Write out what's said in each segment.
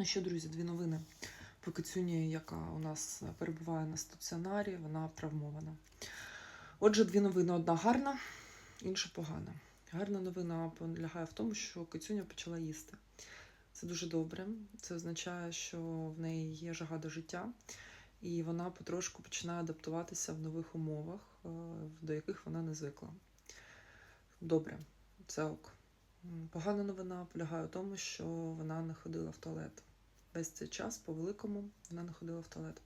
Ну що, друзі, дві новини. По Кицюні, яка у нас перебуває на стаціонарі, вона травмована. Отже, дві новини: одна гарна, інша погана. Гарна новина полягає в тому, що Кицюня почала їсти. Це дуже добре. Це означає, що в неї є жага до життя, і вона потрошку починає адаптуватися в нових умовах, е, до яких вона не звикла. Добре, це ок. Погана новина полягає в тому, що вона не ходила в туалет. Весь цей час, по великому, вона не ходила в туалет.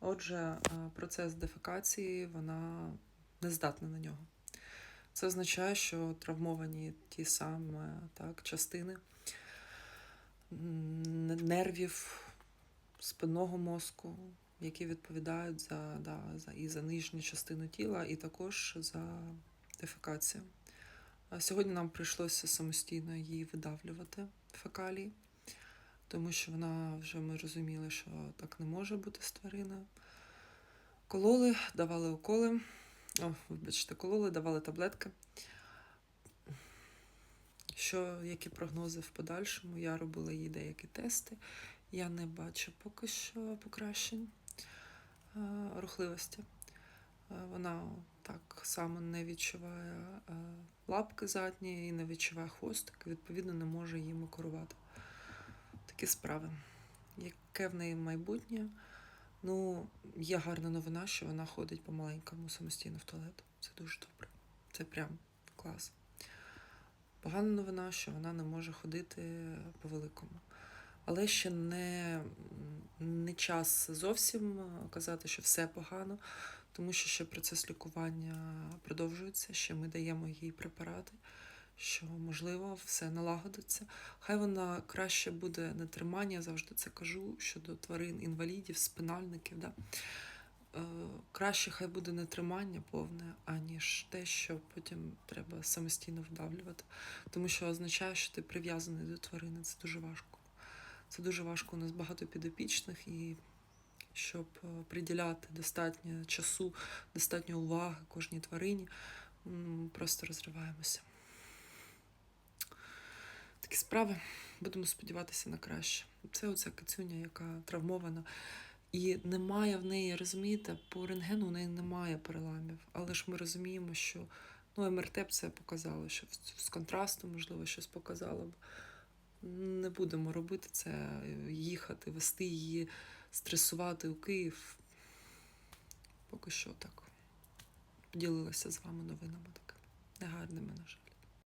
Отже, е, процес дефекації вона не здатна на нього. Це означає, що травмовані ті самі так, частини нервів спинного мозку, які відповідають за, да, за, і за нижню частину тіла, і також за дефекацію. Сьогодні нам прийшлося самостійно її видавлювати фекалії, тому що вона вже ми розуміли, що так не може бути з твариною. Кололи, давали уколи. О, вибачте, кололи, давали таблетки. Що, які прогнози в подальшому? Я робила їй деякі тести. Я не бачу поки що покращень е, рухливості. Вона так само не відчуває е, лапки задні і не відчуває хвостик, відповідно, не може їм керувати. Такі справи. Яке в неї майбутнє? Ну, є гарна новина, що вона ходить по-маленькому самостійно в туалет. Це дуже добре. Це прям клас. Погана новина, що вона не може ходити по-великому. Але ще не, не час зовсім казати, що все погано, тому що ще процес лікування продовжується, ще ми даємо їй препарати, що можливо все налагодиться. Хай вона краще буде на тримання, я завжди це кажу щодо тварин, інвалідів, спинальників. Да? Е, Краще хай буде не тримання повне, аніж те, що потім треба самостійно вдавлювати. Тому що означає, що ти прив'язаний до тварини. Це дуже важко. Це дуже важко. У нас багато підопічних, і щоб е, приділяти достатньо часу, достатньо уваги кожній тварині, просто розриваємося. Такі справи. Будемо сподіватися на краще. Це оця кицюня, яка травмована. І немає в неї, розумієте, по рентгену в неї немає переламів. Але ж ми розуміємо, що ну, МРТ б це показало, що з контрасту, можливо, щось показало б. Не будемо робити це, їхати, вести її, стресувати у Київ. Поки що так. Поділилася з вами новинами такими негарними, на жаль.